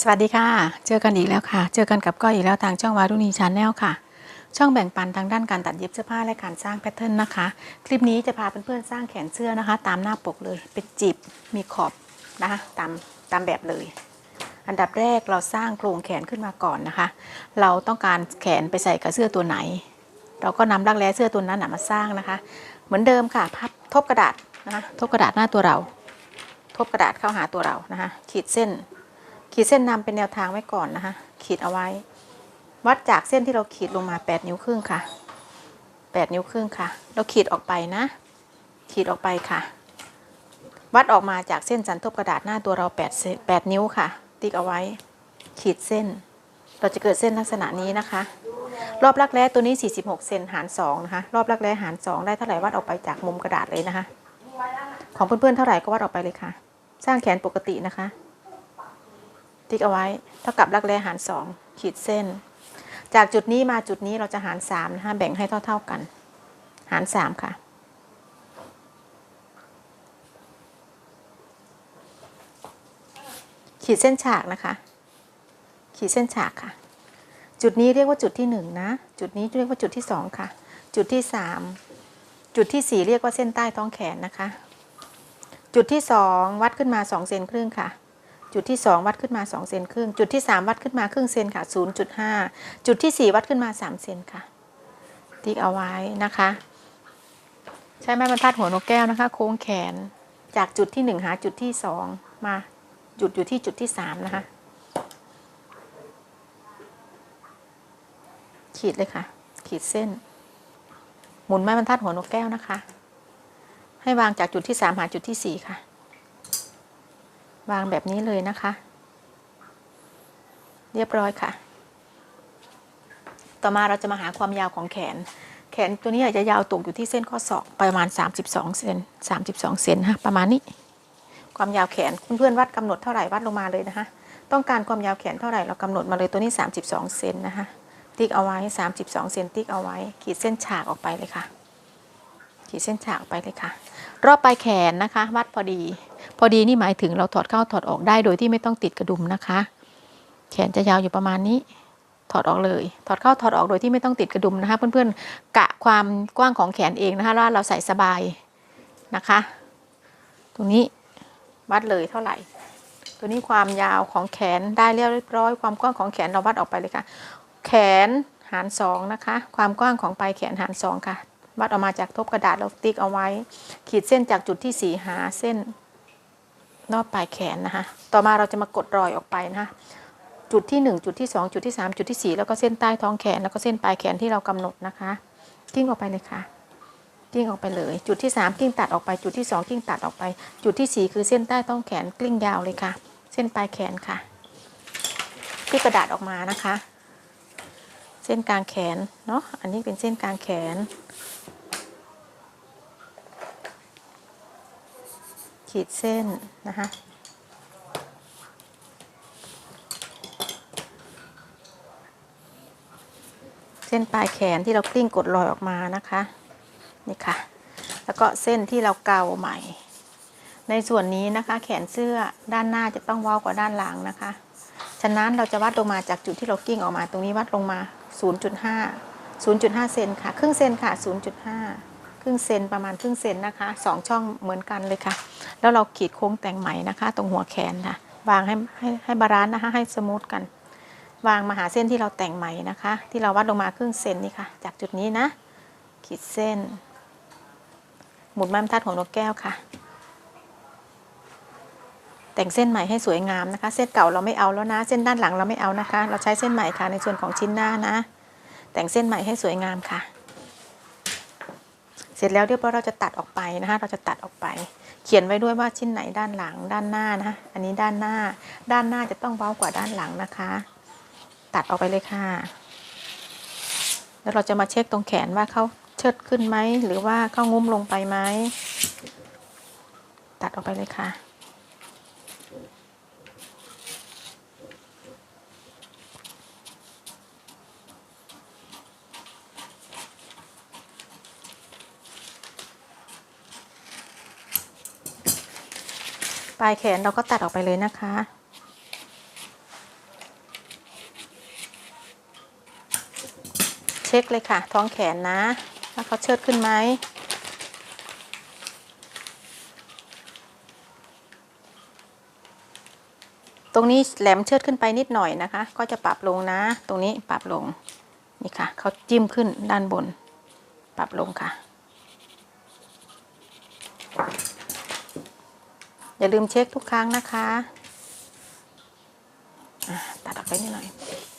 สวัสดีค่ะ เจอกันอีกแล้วค่ะ เจอกันกับก้อยอีกแล้วทางช่องวารุณีชาแนลค่ะ ช่องแบ่งปันทางด้านการตัดเย็บเสื้อผ้าและการสร้างแพทเทิร์นนะคะ คลิปนี้จะพาเพื่อนๆสร้างแขนเสื้อนะคะ ตามหน้าปกเลย เป็นจีบมีขอบนะคะตามตามแบบเลย อันดับแรกเราสร้างโครงแขนขึ้นมาก่อนนะคะ เราต้องการแขนไปใส่กับเสื้อตัวไหน เราก็นำรักแร้เสื้อตัวนั้นมาสร้างนะคะ เหมือนเดิมค่ะพับทบกระดาษนะคะทบกระดาษหน้าตัวเรา บกระดาษเข้าหาตัวเรานะคะขีดเส้น ขีดเส้นนำเป็นแนวทางไว้ก่อนนะคะขีดเอาไว้ วัดจากเส้นที่เราขีดลงมา 8 นิ้วครึ่งค่ะ 8 นิ้วครึ่งค่ะ เราขีดออกไปนะ ขีดออกไปค่ะ วัดออกมาจากเส้นสันทบกระดาษหน้าตัวเรา8เซน8นิ้วค่ะ ติ๊กเอาไว้ ขีดเส้น เราจะเกิดเส้นลักษณะนี้นะคะ รอบรักแร้ตัวนี้ 46 เซนหาร2นะคะ รอบรักแร้หาร 2 ได้เท่าไหร่วัดออกไปจากมุมกระดาษเลยนะคะ ของเพื่อนๆเท่าไหร่ก็วัดออกไปเลยค่ะ สร้างแขนปกตินะคะ ติ๊กเอาไว้เท่ากับรักแร้หาร2ขีดเส้น จากจุดนี้มาจุดนี้เราจะหาร3นะคะแบ่งให้เท่า ๆกัน หาร3ค่ะ ขีดเส้นฉากนะคะ ขีดเส้นฉากค่ะ จุดนี้เรียกว่าจุดที่หนึ่งนะ จุดนี้เรียกว่าจุดที่สองค่ะ จุดที่สามจุดที่สี่เรียกว่าเส้นใต้ท้องแขนนะคะ จุดที่สองวัดขึ้นมาสองเซนครึ่งค่ะ จุดที่สองวัดขึ้นมาสองเซนครึ่ง จุดที่สามวัดขึ้นมาครึ่งเซนค่ะศูนย์จุดห้าจุดที่สี่วัดขึ้นมาสามเซนค่ะ ติ๊กเอาไว้นะคะ ใช้ไม้บรรทัดหัวนกแก้วนะคะ โค้งแขนจากจุดที่หนึ่งหาจุดที่สองมาจุดอยู่ที่จุดที่สามนะคะ ขีดเลยค่ะ ขีดเส้น หมุนไม้บรรทัดหัวนกแก้วนะคะ ให้วางจากจุดที่สามหาจุดที่สี่ค่ะ วางแบบนี้เลยนะคะ เรียบร้อยค่ะ ต่อมาเราจะมาหาความยาวของแขน แขนตัวนี้อาจจะยาวตกอยู่ที่เส้นข้อศอกประมาณ 32เซน32เซนฮะประมาณนี้ ความยาวแขนเพื่อนๆวัดกำหนดเท่าไหร่วัดลงมาเลยนะคะ ต้องการความยาวแขนเท่าไหร่เรากำหนดมาเลยตัวนี้ 32เซนนะคะติ๊กเอาไว้ 32เซนติ๊กเอาไว้ ขีดเส้นฉากออกไปเลยค่ะ ขีดเส้นฉากไปเลยค่ะ รอบปลายแขนนะคะ วัดพอดี พอดีนี่หมายถึงเราถอดเข้าถอดออกได้โดยที่ไม่ต้องติดกระดุมนะคะ แขนจะยาวอยู่ประมาณนี้ ถอดออกเลย ถอดเข้าถอดออกโดยที่ไม่ต้องติดกระดุมนะคะ เพื่อนๆ กะความกว้างของแขนเองนะคะว่าเราใส่สบายนะคะ ตรงนี้วัดเลยเท่าไหร่ ตัวนี้ความยาวของแขนได้เรียบร้อย ความกว้างของแขนเราวัดออกไปเลยค่ะ แขนหารสองนะคะ ความกว้างของปลายแขนหารสองค่ะ วัดออกมาจากทบกระดาษเราติ๊กเอาไว้ ขีดเส้นจากจุดที่สี่หาเส้นรอบปลายแขนนะคะต่อมาเราจะมากดรอยออกไปนะคะจุดที่ 1 จุดที่ 2 จุดที่ 3 จุดที่ 4 แล้วก็เส้นใต้ท้องแขนแล้วก็เส้นปลายแขนที่เรากำหนดนะคะกิ้งออกไปเลยค่ะกิ้งออกไปเลย จุดที่ 3กิ้งตัดออกไปจุดที่ 2กิ้งตัดออกไป จุดที่ 4 คือเส้นใต้ท้องแขนกลิ้งยาวเลยค่ะ เส้นปลายแขนค่ะที่กระดาษออกมานะคะ เส้นกลางแขนเนาะอันนี้เป็นเส้นกลางแขน ขีดเส้นนะคะเส้นปลายแขนที่เรากลิ้งกดรอยออกมานะคะนี่ค่ะ แล้วก็เส้นที่เราเกาใหม่ ในส่วนนี้นะคะ แขนเสื้อด้านหน้าจะต้องเว้ากว่าด้านหลังนะคะ ฉะนั้นเราจะวัดลงมาจากจุดที่เรากิ้งออกมา ตรงนี้วัดลงมา 0.5 0.5 เซนค่ะ ครึ่งเซนค่ะ 0.5 ครึ่งเซนประมาณครึ่งเซนนะคะสองช่องเหมือนกันเลยค่ะ แล้วเราขีดโค้งแต่งใหมนะคะ ตรงหัวแขนค่ะ วางให้ให้ให้บาลานซ์นะคะ ให้สมูทกัน วางมาหาเส้นที่เราแต่งใหมนะคะ ที่เราวัดลงมาครึ่งเซนนี่ค่ะ จากจุดนี้นะ ขีดเส้น หมุนไม้บรรทัดของนกแก้วค่ะ แต่งเส้นใหม่ให้สวยงามนะคะ เส้นเก่าเราไม่เอาแล้วนะ เส้นด้านหลังเราไม่เอานะคะ เราใช้เส้นใหม่ค่ะในส่วนของชิ้นหน้านะ แต่งเส้นใหม่ให้สวยงามค่ะ สร็จแล้วเรียบร้อยเราจะตัดออกไปนะคะเราจะตัดออกไป เขียนไว้ด้วยว่าชิ้นไหนด้านหลังด้านหน้านะคะอันนี้ด้านหน้า ด้านหน้าจะต้องเบากว่าด้านหลังนะคะ ตัดออกไปเลยค่ะ แล้วเราจะมาเช็คตรงแขนว่าเขาเชิดขึ้นไหมหรือว่าเขางุ้มลงไปไหมตัดออกไปเลยค่ะ ปลายแขนเราก็ตัดออกไปเลยนะคะ เช็คเลยค่ะ ท้องแขนนะว่าเขาเชิดขึ้นไหมตรงนี้แหลมเชิดขึ้นไปนิดหน่อยนะคะ ก็จะปรับลงนะ ตรงนี้ปรับลง นี่ค่ะ เขาจิ้มขึ้นด้านบน ปรับลงค่ะ อย่าลืมเช็คทุกครั้งนะคะตัดออกไปนิดหน่อย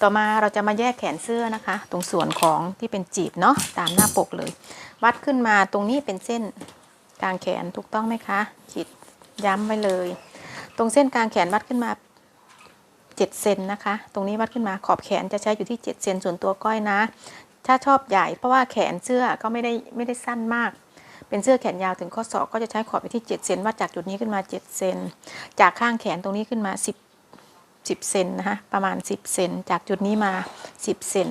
ต่อมาเราจะมาแยกแขนเสื้อนะคะ ตรงส่วนของที่เป็นจีบเนาะตามหน้าปกเลย วัดขึ้นมาตรงนี้เป็นเส้นกลางแขนถูกต้องไหมคะขีดย้ำไว้เลย ตรงเส้นกลางแขนวัดขึ้นมา7เซนนะคะ ตรงนี้วัดขึ้นมาขอบแขนจะใช้อยู่ที่7เซนส่วนตัวก้อยนะ ถ้าชอบใหญ่เพราะว่าแขนเสื้อก็ไม่ได้ไม่ได้สั้นมาก เป็นเสื้อแขนยาวถึงข้อศอกก็จะใช้ขอบไปที่ 7 เซนวัดจากจุดนี้ขึ้นมา 7 เซน จากข้างแขนตรงนี้ขึ้นมา 10 10เซนนะคะประมาณ 10 เซน จากจุดนี้มา 10 เซน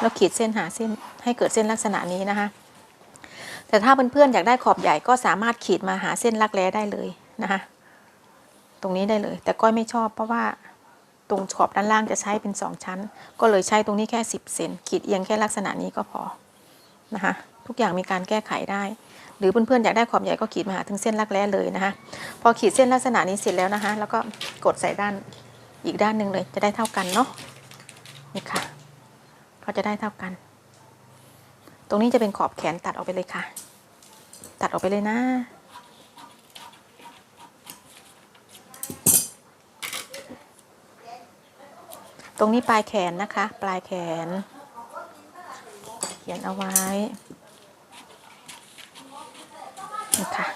แล้วขีดเส้นหาเส้นให้เกิดเส้นลักษณะนี้นะคะ แต่ถ้าเพื่อนๆอยากได้ขอบใหญ่ก็สามารถขีดมาหาเส้นรักแร้ได้เลยนะคะตรงนี้ได้เลย แต่ก้อยไม่ชอบเพราะว่าตรงขอบด้านล่างจะใช้เป็น 2 ชั้น ก็เลยใช้ตรงนี้แค่ 10 เซนขีดเอียงแค่ลักษณะนี้ก็พอนะคะ ทุกอย่างมีการแก้ไขได้ หรือเพื่อนๆอยากได้ขอบใหญ่ก็ขีดมาหาถึงเส้นรักแร้เลยนะคะ พอขีดเส้นลักษณะนี้เสร็จแล้วนะคะ แล้วก็กดใส่ด้านอีกด้านหนึ่งเลย จะได้เท่ากันเนาะนี่ค่ะ ก็จะได้เท่ากัน ตรงนี้จะเป็นขอบแขนตัดออกไปเลยค่ะ ตัดออกไปเลยนะตรงนี้ปลายแขนนะคะ ปลายแขน เขียนเอาไว้นี่ค่ะ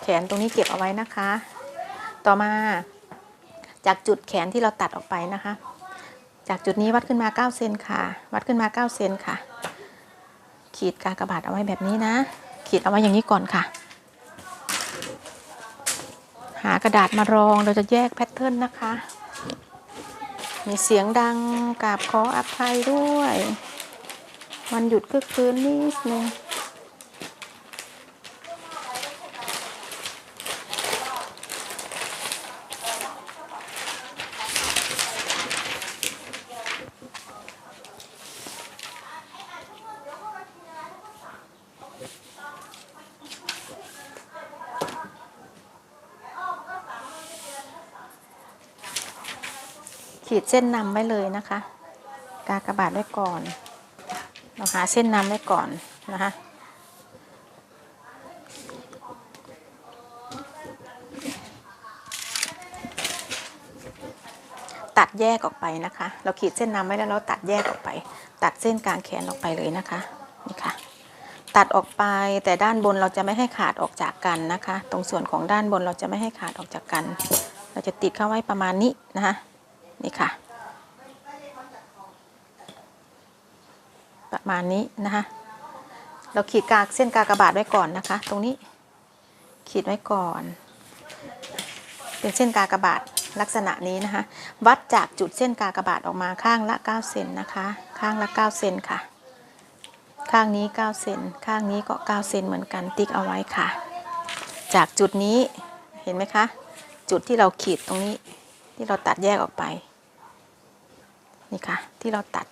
แข นตรงนี้เก็บเอาไว้นะคะ ต่อมาจากจุดแขนที่เราตัดออกไปนะคะ จากจุดนี้วัดขึ้นมา 9 เซนค่ะ วัดขึ้นมา 9 เซนค่ะ ขีดกากบาทเอาไว้แบบนี้นะ ขีดเอาไว้อย่างนี้ก่อนค่ะ หากระดาษมารองเราจะแยกแพทเทิร์นนะคะ มีเสียงดังกราบขออภัยด้วย วันหยุดคึกคืนนิดนึง ขีดเส้นนำไว้เลยนะคะ กากระบาทไว้ก่อน เราหาเส้นนำไว้ก่อนนะคะตัดแยกออกไปนะคะ เราขีดเส้นนำไว้แล้วเราตัดแยกออกไป ตัดเส้นกลางแขนออกไปเลยนะคะ นี่ค่ะ ตัดออกไปแต่ด้านบนเราจะไม่ให้ขาดออกจากกันนะคะ ตรงส่วนของด้านบนเราจะไม่ให้ขาดออกจากกัน เราจะติดเข้าไว้ประมาณนี้นะคะ นี่ค่ะ ประมาณนี้นะคะ เราขีดกากเส้นกากระบาทไว้ก่อนนะคะ ตรงนี้ขีดไว้ก่อน เป็นเส้นกากระบาทลักษณะนี้นะคะ วัดจากจุดเส้นกากระบาทออกมาข้างละ 9 เซนนะคะ ข้างละ 9 เซนค่ะ ข้างนี้ 9 เซน ข้างนี้ก็ 9 เซนเหมือนกันติ๊กเอาไว้ค่ะ จากจุดนี้เห็นไหมคะ จุดที่เราขีดตรงนี้ที่เราตัดแยกออกไป นี่ค่ะ ที่เราตัด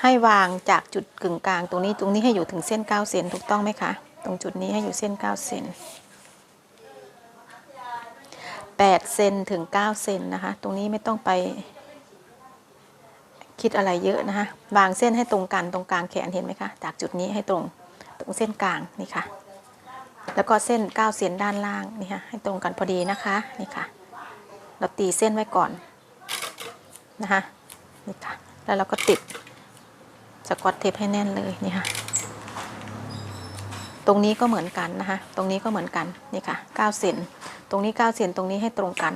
ให้วางจากจุดกึ่งกลางตรงนี้ตรงนี้ให้อยู่ถึงเส้น9เซนถูกต้องไหมคะ ตรงจุดนี้ให้อยู่เส้น9เซน8เซนถึง9เซนนะคะ ตรงนี้ไม่ต้องไปคิดอะไรเยอะนะคะ วางเส้นให้ตรงกันตรงกลางแขนเห็นไหมคะ จากจุดนี้ให้ตรงตรงเส้นกลางนี่ค่ะ แล้วก็เส้น9เซนด้านล่างนี่ค่ะให้ตรงกันพอดีนะคะนี่ค่ะ เราตีเส้นไว้ก่อน นะคะนี่ค่ะแล้วเราก็ติดสกอตเทปให้แน่นเลยนี่ค่ะ ตรงนี้ก็เหมือนกันนะคะ ตรงนี้ก็เหมือนกันนี่ค่ะ9เซนตรงนี้9เซนตรงนี้ให้ตรงกัน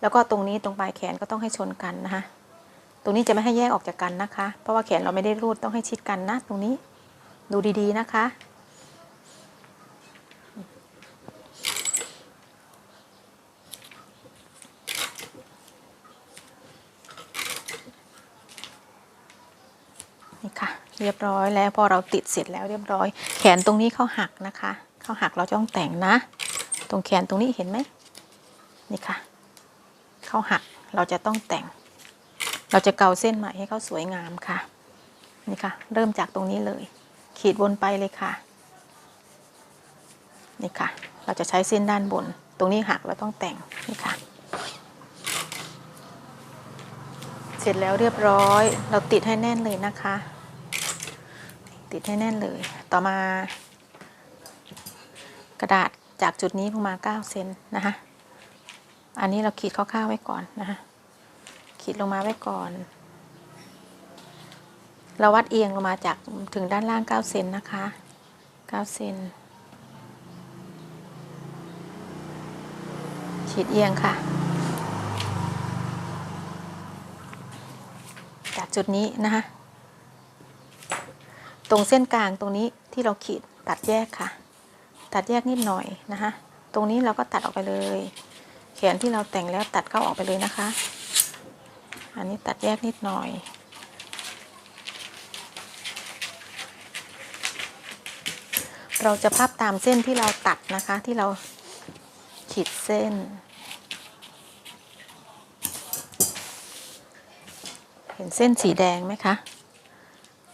แล้วก็ตรงนี้ตรงปลายแขนก็ต้องให้ชนกันนะคะตรงนี้จะไม่ให้แยกออกจากกันนะคะ เพราะว่าแขนเราไม่ได้รูดต้องให้ชิดกันนะ ตรงนี้ดูดีๆนะคะ นี่ค่ะ เรียบร้อยแล้วพอเราติดเสร็จแล้วเรียบร้อย แขนตรงนี้เขาหักนะคะเขาหักเราจะต้องแต่งนะ ตรงแขนตรงนี้เห็นไหมนี่ค่ะเขาหักเราจะต้องแต่ง เราจะเกาเส้นใหม่ให้เขาสวยงามค่ะนี่ค่ะ เริ่มจากตรงนี้เลย ขีดวนไปเลยค่ะนี่ค่ะ เราจะใช้เส้นด้านบน ตรงนี้หักเราต้องแต่งนี่ค่ะ เสร็จแล้วเรียบร้อย เราติดให้แน่นเลยนะคะ ติดให้แน่นเลย ต่อมากระดาษจากจุดนี้ลงมา 9 เซนนะคะ อันนี้เราขีดคร่าวๆไว้ก่อนนะคะ ขีดลงมาไว้ก่อน เราวัดเอียงลงมาจากถึงด้านล่าง 9 เซนนะคะ 9 เซน ขีดเอียงค่ะ จากจุดนี้นะคะ ตรงเส้นกลางตรงนี้ที่เราขีดตัดแยกค่ะ ตัดแยกนิดหน่อยนะคะ ตรงนี้เราก็ตัดออกไปเลย แขนที่เราแต่งแล้วตัดเข้าออกไปเลยนะคะ อันนี้ตัดแยกนิดหน่อย เราจะพับตามเส้นที่เราตัดนะคะที่เราขีดเส้น เห็นเส้นสีแดงไหมคะ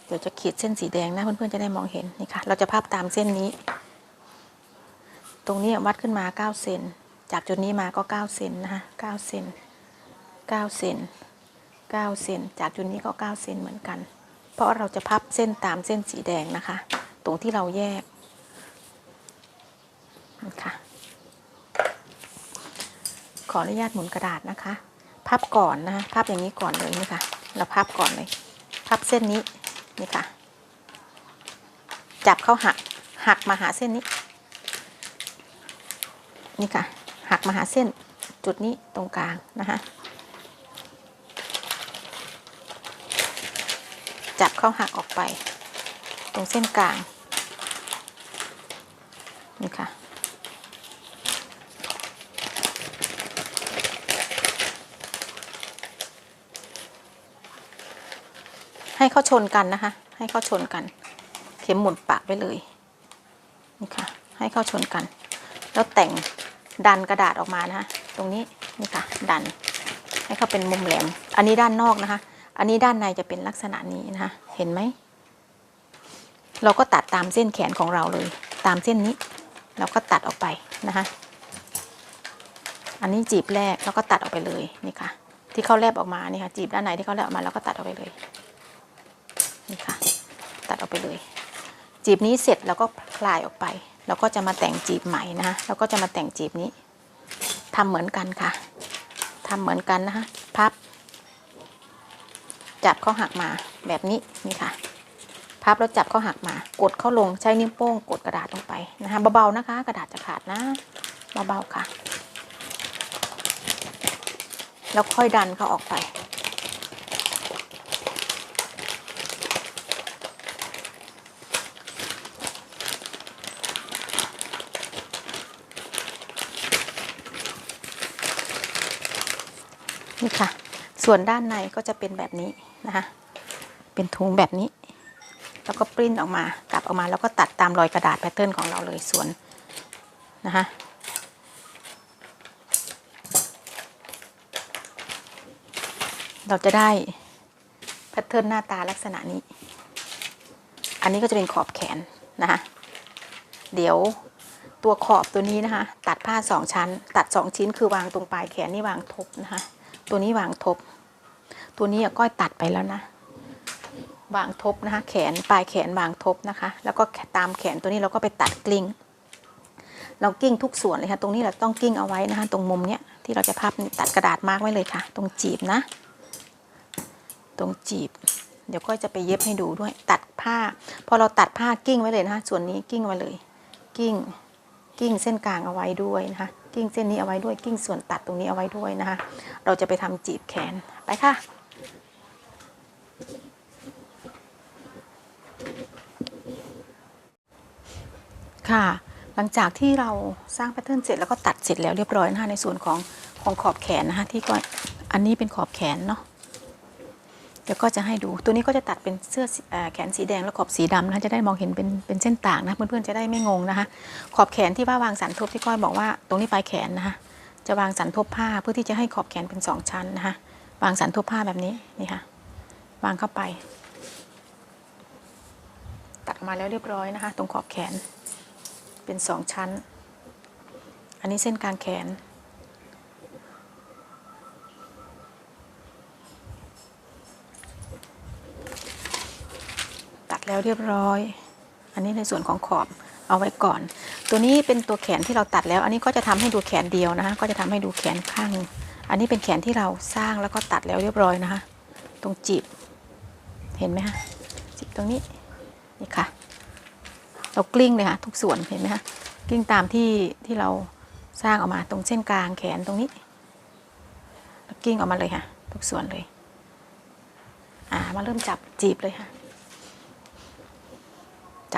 เดี๋ยวจะขีดเส้นสีแดงนะเพื่อนๆจะได้มองเห็นนี่ค่ะ เราจะพับตามเส้นนี้ ตรงนี้วัดขึ้นมา 9 เซนจากจุดนี้มาก็ 9 เซนนะคะ9เซน9เซน9เซนจากจุดนี้ก็ 9 เซนเหมือนกัน เพราะเราจะพับเส้นตามเส้นสีแดงนะคะ ตรงที่เราแยกนี่ค่ะขออนุญาตหมุนกระดาษนะคะ พับก่อนนะคะพับอย่างนี้ก่อนเลยนี่ค่ะ เราพับก่อนเลย พับเส้นนี้ นี่ค่ะ จับเข้าหัก หักมาหาเส้นนี้ นี่ค่ะ หักมาหาเส้นจุดนี้ตรงกลางนะคะจับเข้าหักออกไป ตรงเส้นกลาง นี่ค่ะ ให้เขาชนกันนะคะ ให้เขาชนกัน เข็มหมุนปะไว้เลยนี่ค่ะ ให้เข้าชนกัน แล้วแต่งดันกระดาษออกมานะคะ ตรงนี้นี่ค่ะ ดัน ให้เขาเป็นมุมแหลม อันนี้ด้านนอกนะคะ อันนี้ด้านในจะเป็นลักษณะนี้นะคะ เห็นไหม เราก็ตัดตามเส้นแขนของเราเลย ตามเส้นนี้ เราก็ตัดออกไปนะคะ อันนี้จีบแรกแล้วก็ตัดออกไปเลยนี่ค่ะ ที่เขาแลบออกมานี่ค่ะ จีบด้านในที่เขาแลบออกมาเราก็ตัดออกไปเลย นี่ค่ะ ตัดออกไปเลย จีบนี้เสร็จแล้วก็คลายออกไป แล้วก็จะมาแต่งจีบใหม่นะคะแล้วก็จะมาแต่งจีบนี้ทำเหมือนกันค่ะทำเหมือนกันนะคะพับ จับเข้าหักมาแบบนี้นี่ค่ะ พับแล้วจับเข้าหักมา กดเข้าลงใช้นิ้วโป้งกดกระดาษลงไปนะคะเบาๆนะคะ กระดาษจะขาดนะเบาๆค่ะ แล้วค่อยดันเขาออกไป นี่ค่ะ ส่วนด้านในก็จะเป็นแบบนี้นะคะ เป็นถุงแบบนี้ แล้วก็ปริ้นออกมากลับออกมาแล้วก็ตัดตามรอยกระดาษแพทเทิร์นของเราเลยส่วนนะคะเราจะได้แพทเทิร์นหน้าตาลักษณะนี้ อันนี้ก็จะเป็นขอบแขนนะคะเดี๋ยวตัวขอบตัวนี้นะคะ ตัดผ้าสองชั้น ตัดสองชิ้นคือวางตรงปลายแขนนี่วางทบนะคะ ตัวนี้วางทบ ตัวนี้ก้อยตัดไปแล้วนะ วางทบนะคะ แขนปลายแขนวางทบนะคะ แล้วก็ตามแขนตัวนี้เราก็ไปตัดกลิ้ง เรากิ้งทุกส่วนเลยค่ะ ตรงนี้เราต้องกิ้งเอาไว้นะคะ ตรงมุมเนี้ยที่เราจะพับตัดกระดาษมาร์กไว้เลยค่ะ ตรงจีบนะ ตรงจีบ เดี๋ยวก็จะไปเย็บให้ดูด้วย ตัดผ้า พอเราตัดผ้ากิ้งไว้เลยนะคะ ส่วนนี้กิ้งไว้เลย กิ้ง กิ้งเส้นกลางเอาไว้ด้วยนะคะ กิ้งเส้นนี้เอาไว้ด้วยกิ้งส่วนตัดตรงนี้เอาไว้ด้วยนะคะ เราจะไปทำจีบแขนไปค่ะค่ะ หลังจากที่เราสร้างแพทเทิร์นเสร็จแล้วก็ตัดเสร็จแล้วเรียบร้อยนะคะในส่วนของของขอบแขนนะคะที่ก็อันนี้เป็นขอบแขนเนาะ เดี๋ยวก็จะให้ดู ตัวนี้ก็จะตัดเป็นเสื้ออแขนสีแดงและขอบสีดำนะจะได้มองเห็นเป็นเป็นเส้นต่างนะเพื่อนๆจะได้ไม่งงนะคะ ขอบแขนที่ว่าวางสันทบที่ก้อยบอกว่าตรงนี้ปลายแขนนะคะจะวางสันทบผ้าเพื่อที่จะให้ขอบแขนเป็นสองชั้นนะคะวางสันทบผ้าแบบนี้นี่ค่ะ วางเข้าไป ตัดออกมาแล้วเรียบร้อยนะคะ ตรงขอบแขนเป็นสองชั้น อันนี้เส้นกลางแขน แล้วเรียบร้อย อันนี้ในส่วนของขอบเอาไว้ก่อน ตัวนี้เป็นตัวแขนที่เราตัดแล้ว อันนี้ก็จะทำให้ดูแขนเดียวนะคะ ก็จะทำให้ดูแขนข้างหนึ่งอันนี้เป็นแขนที่เราสร้างแล้วก็ตัดแล้วเรียบร้อยนะคะ ตรงจีบ เห็นไหมคะจีบตรงนี้ นี่ค่ะ เรากลิ้งเลยค่ะทุกส่วน เห็นไหมคะ กลิ้งตามที่ที่เราสร้างออกมาตรงเส้นกลางแขนตรงนี้แล้วกลิ้งออกมาเลยค่ะ ทุกส่วนเลย อ่า มาเริ่มจับจีบเลยค่ะ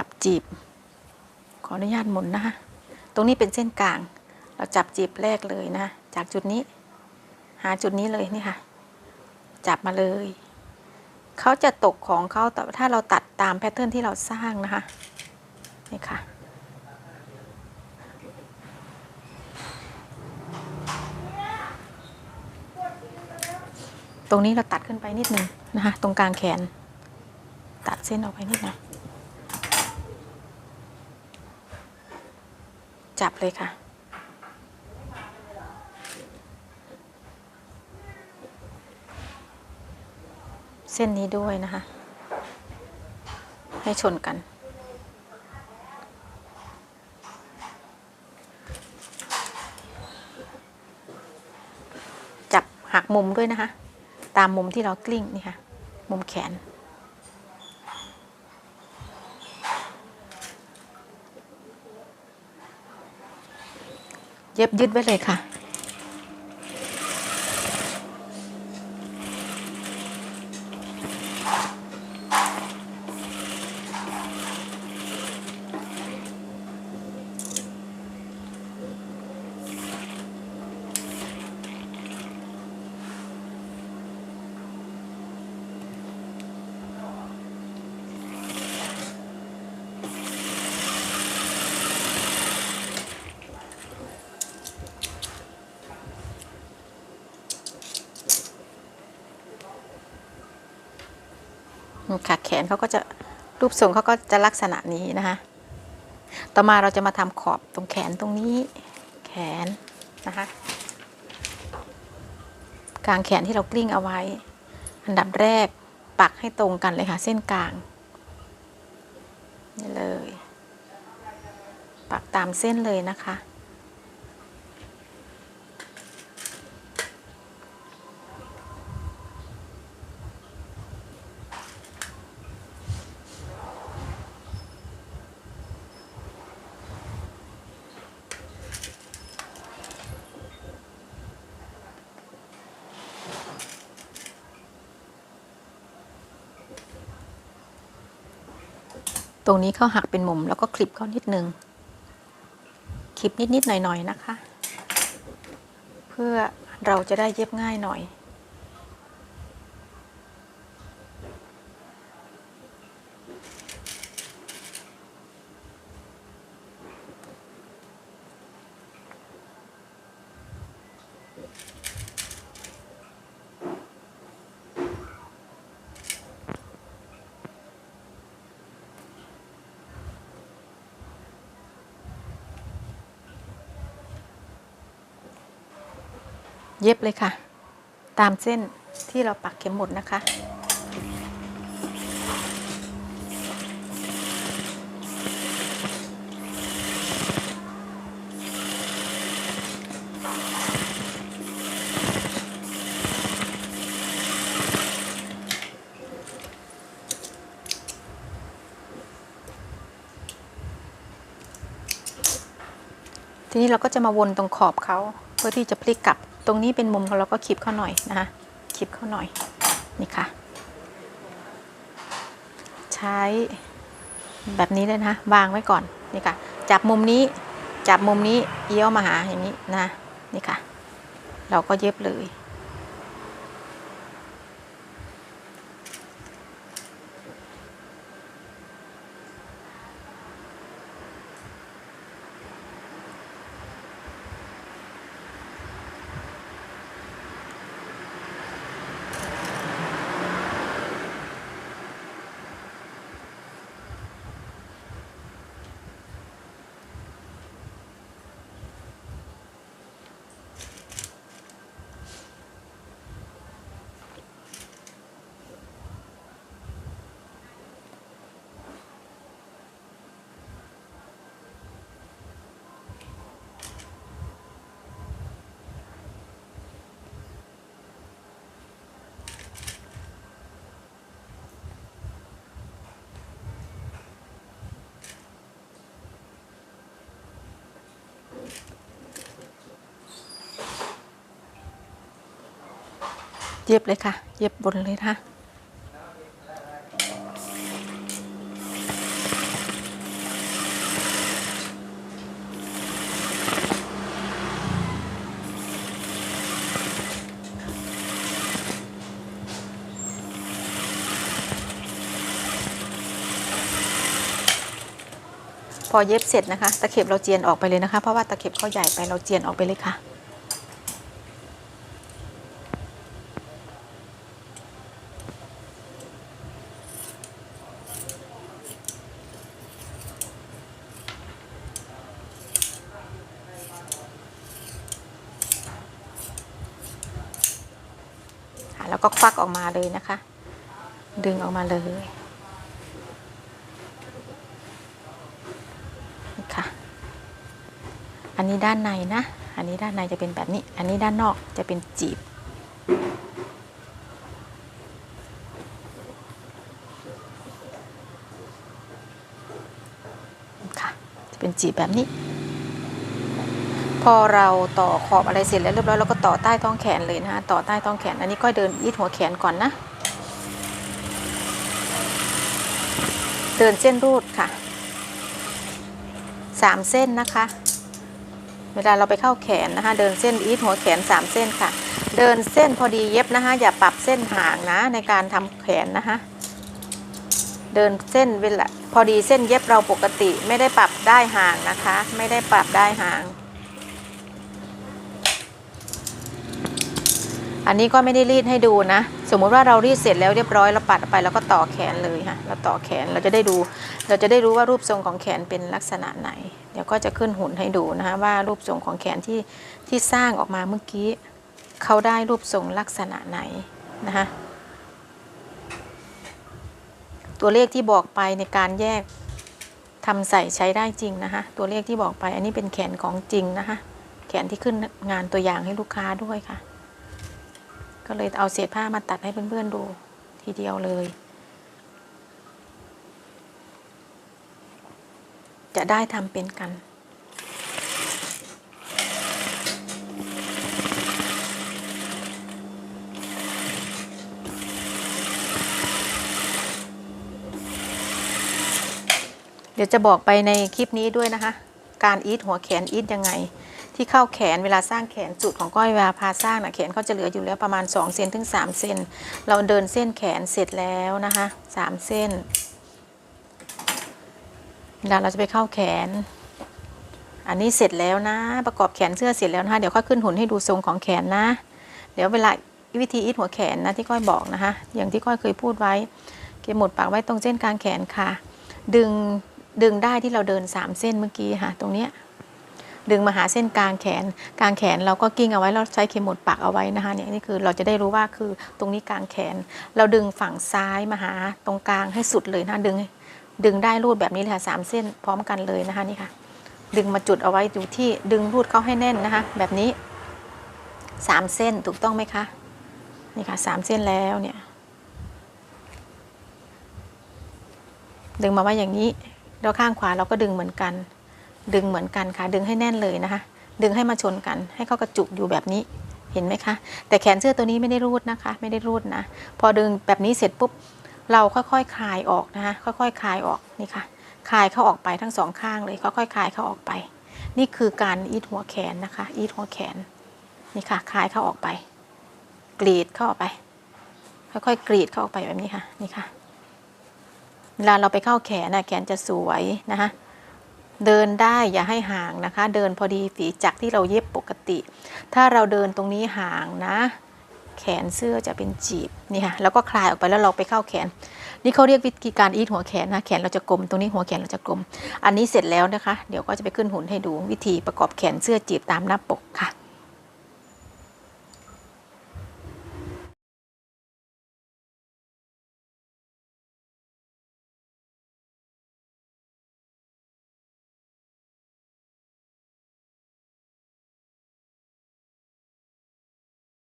จับจีบ ขออนุญาตหมุนนะคะตรงนี้เป็นเส้นกลาง เราจับจีบแรกเลยนะ จากจุดนี้ หาจุดนี้เลยนี่ค่ะ จับมาเลย เขาจะตกของเขาแต่ถ้าเราตัดตามแพทเทิร์นที่เราสร้างนะคะ นี่ค่ะตรงนี้เราตัดขึ้นไปนิดนึงนะคะ ตรงกลางแขน ตัดเส้นออกไปนิดหน่อย จับเลยค่ะ เส้นนี้ด้วยนะคะ ให้ชนกัน จับหักมุมด้วยนะคะ ตามมุมที่เรากลิ้งนี่ค่ะ มุมแขน เย็บยึดไว้เลยค่ะ ค่ะแขนเขาก็จะรูปทรงเขาก็จะลักษณะนี้นะคะ ต่อมาเราจะมาทำขอบตรงแขนตรงนี้ แขนนะคะกลางแขนที่เรากลิ้งเอาไว้ อันดับแรกปักให้ตรงกันเลยค่ะ เส้นกลางนี่เลย ปักตามเส้นเลยนะคะ รงนี้เขาหักเป็นมุมแล้วก็คลิปเขานิดนึง คลิปนิดๆหน่อยๆนะคะ เพื่อเราจะได้เย็บง่ายหน่อย ย็บเลยค่ะ ตามเส้นที่เราปักเข็มหมุดนะคะ ทีนี้เราก็จะมาวนตรงขอบเขาเพื่อที่จะพลิกกลับ ตรงนี้เป็นมุมของเราก็คลิปเข้าหน่อยนะคะคลิปเข้าหน่อยนี่ค่ะ ใช้แบบนี้เลยนะคะวางไว้ก่อนนี่ค่ะ จับมุมนี้จับมุมนี้เอี้ยวมาหาอย่างนี้นะนี่ค่ะ เราก็เย็บเลย เย็บเลยค่ะ เย็บบนเลยนะคะพอเย็บเสร็จนะคะ ตะเข็บเราเจียนออกไปเลยนะคะ เพราะว่าตะเข็บเขาใหญ่ไปเราเจียนออกไปเลยค่ะ แล้วก็ควักออกมาเลยนะคะ ดึงออกมาเลยนี่ค่ะ อันนี้ด้านในนะ อันนี้ด้านในจะเป็นแบบนี้ อันนี้ด้านนอกจะเป็นจีบค่ะจะเป็นจีบแบบนี้ พอเราต่อขอบอะไรเสร็จแล้วเรียบร้อยเราก็ต่อใต้ท้องแขนเลยนะคะต่อใต้ท้องแขน อันนี้ก็เดินยืดหัวแขนก่อนนะ เดินเส้นรูดค่ะสามเส้นนะคะ เวลาเราไปเข้าแขนนะคะ เดินเส้นอีทหัวแขนสามเส้นค่ะ เดินเส้นพอดีเย็บนะคะ อย่าปรับเส้นห่างนะในการทำแขนนะคะ เดินเส้นเวลาพอดีเส้นเย็บเราปกติไม่ได้ปรับได้ห่างนะคะ ไม่ได้ปรับได้ห่าง อันนี้ก็ไม่ได้รีดให้ดูนะ สมมุติว่าเรารีดเสร็จแล้วเรียบร้อยเราปัดไปแล้วก็ต่อแขนเลยค่ะเราต่อแขนเราจะได้ดู เราจะได้รู้ว่ารูปทรงของแขนเป็นลักษณะไหน เดี๋ยวก็จะขึ้นหุ่นให้ดูนะคะว่ารูปทรงของแขนที่ที่สร้างออกมาเมื่อกี้เขาได้รูปทรงลักษณะไหนนะคะตัวเลขที่บอกไปในการแยกทำใส่ใช้ได้จริงนะคะตัวเลขที่บอกไปอันนี้เป็นแขนของจริงนะคะแขนที่ขึ้นงานตัวอย่างให้ลูกค้าด้วยค่ะ ก็เลยเอาเศษผ้ามาตัดให้เพื่อนๆดูทีเดียวเลย จะได้ทำเป็นกันเดี๋ยวจะบอกไปในคลิปนี้ด้วยนะคะ การอีทหัวแขนอีทยังไง ที่เข้าแขนเวลาสร้างแขนจุดของก้อยเวลาพาสร้างนะแขนเขาจะเหลืออยู่แล้วประมาณ2เซนถึง3เซนเราเดินเส้นแขนเสร็จแล้วนะคะ3เส้นเวลาเราจะไปเข้าแขน อันนี้เสร็จแล้วนะ ประกอบแขนเสื้อเสร็จแล้วนะคะเดี๋ยวค่อยขึ้นหุ่นให้ดูทรงของแขนนะ เดี๋ยวเวลาวิธีอีทหัวแขนนะที่ก้อยบอกนะคะอย่างที่ก้อยเคยพูดไว้ เก็บหมดปากไว้ตรงเส้นกลางแขนค่ะ ดึงดึงได้ที่เราเดิน3เส้นเมื่อกี้ค่ะ ตรงเนี้ย ดึงมาหาเส้นกลางแขน กลางแขนเราก็กิ้งเอาไว้เราใช้เข็มหมุดปักเอาไว้นะคะเนี่ยนี่คือเราจะได้รู้ว่าคือตรงนี้กลางแขน เราดึงฝั่งซ้ายมาหาตรงกลางให้สุดเลยนะดึงดึงได้รูดแบบนี้เลยค่ะสามเส้นพร้อมกันเลยนะคะนี่ค่ะ ดึงมาจุดเอาไว้อยู่ที่ดึงรูดเข้าให้แน่นนะคะ แบบนี้สามเส้นถูกต้องไหมคะนี่ค่ะสามเส้นแล้วเนี่ย ดึงมาไว้อย่างนี้แล้วข้างขวาเราก็ดึงเหมือนกัน ดึงเหมือนกันค่ะ ดึงให้แน่นเลยนะคะ ดึงให้มาชนกัน ให้เขากระจุกอยู่แบบนี้เห็นไหมคะ แต่แขนเสื้อตัวนี้ไม่ได้รูดนะคะ ไม่ได้รูดนะ พอดึงแบบนี้เสร็จปุ๊บเราค่อยๆคคลายออกนะคะค่อยๆคคลายออกนี่ค่ะคลายเข้าออกไปทั้งสองข้างเลยค่อยๆคคลายเข้าออกไป นี่คือการอีทหัวแขนนะคะอีทหัวแขนนี่ค่ะคลายเข้าออกไป กรีดเข้าออกไป ค่อยๆกรีดเข้าออกไปแบบนี้ค่ะนี่ค่ะเวลาเราไปเข้าแขนนะแขนจะสวยนะคะ เดินได้อย่าให้ห่างนะคะ เดินพอดีฝีจักที่เราเย็บปกติ ถ้าเราเดินตรงนี้ห่างนะ แขนเสื้อจะเป็นจีบนี่ค่ะแล้วก็คลายออกไปแล้วเราไปเข้าแขน นี่เขาเรียกวิธีการอีทหัวแขนนะแขนเราจะกลมตรงนี้หัวแขนเราจะกลม อันนี้เสร็จแล้วนะคะ เดี๋ยวก็จะไปขึ้นหุ่นให้ดูวิธีประกอบแขนเสื้อจีบตามหน้าปกค่ะ